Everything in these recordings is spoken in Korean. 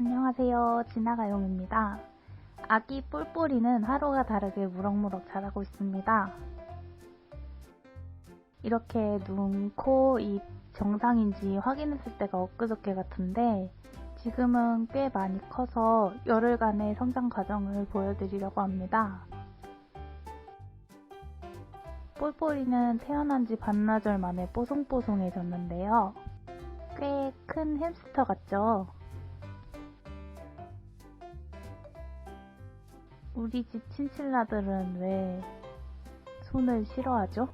안녕하세요. 진아가용입니다. 아기 뿔뿔이는 하루가 다르게 무럭무럭 자라고 있습니다. 이렇게 눈, 코, 입 정상인지 확인했을 때가 엊그저께 같은데 지금은 꽤 많이 커서 열흘간의 성장 과정을 보여드리려고 합니다. 뿔뿔이는 태어난 지 반나절 만에 뽀송뽀송해졌는데요. 꽤 큰 햄스터 같죠? 우리 집 친칠라들은 왜 손을 싫어하죠?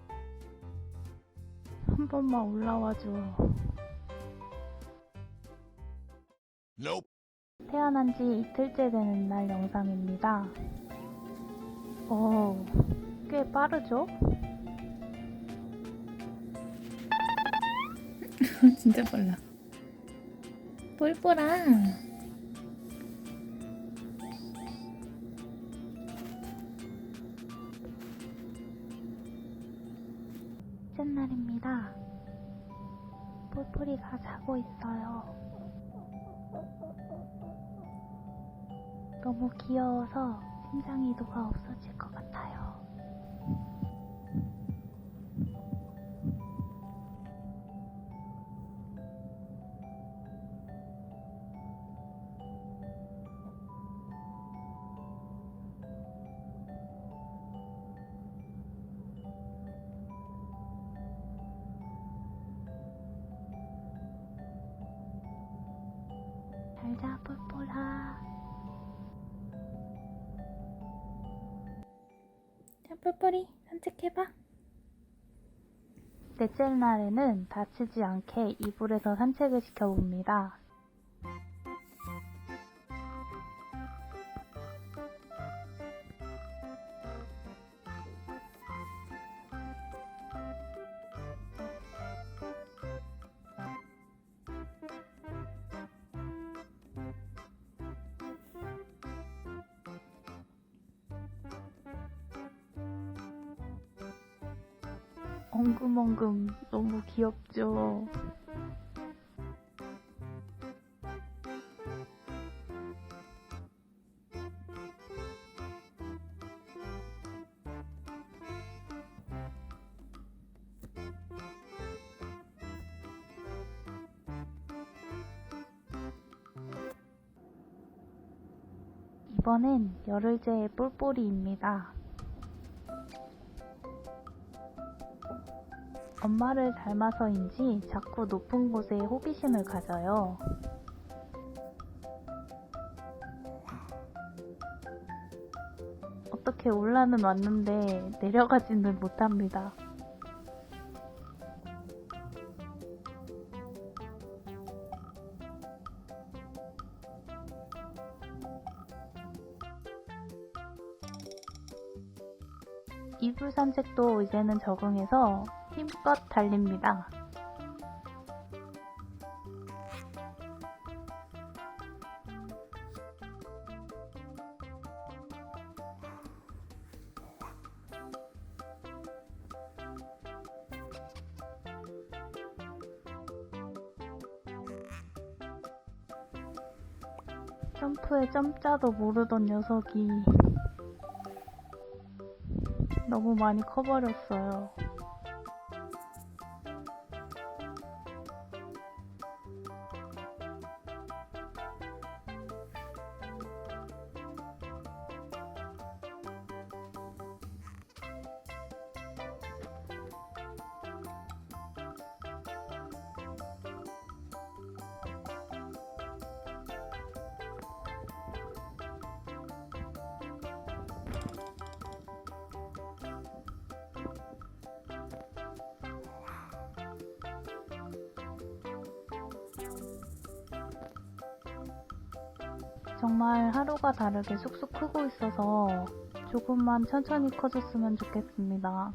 한 번만 올라와줘. Nope. 태어난 지 이틀째 되는 날 영상입니다. 오, 꽤 빠르죠? 진짜 빨라. 뿔뿔아. 첫째 날입니다. 뿔뿔이가 자고 있어요. 너무 귀여워서 심장이도가 없어질 것 같아요. 잘자 뿔뿔아. 자, 뿔뿔이 산책해봐. 넷째 날에는 다치지 않게 이불에서 산책을 시켜봅니다. 엉금엉금 너무 귀엽죠? 이번엔 열흘째의 뿔뿔이입니다. 엄마를 닮아서인지 자꾸 높은 곳에 호기심을 가져요. 어떻게 올라는 왔는데 내려가지는 못합니다. 이불 산책도 이제는 적응해서 힘껏 달립니다. 점프에 점자도 모르던 녀석이 너무 많이 커버렸어요. 정말 하루가 다르게 쑥쑥 크고 있어서 조금만 천천히 커졌으면 좋겠습니다.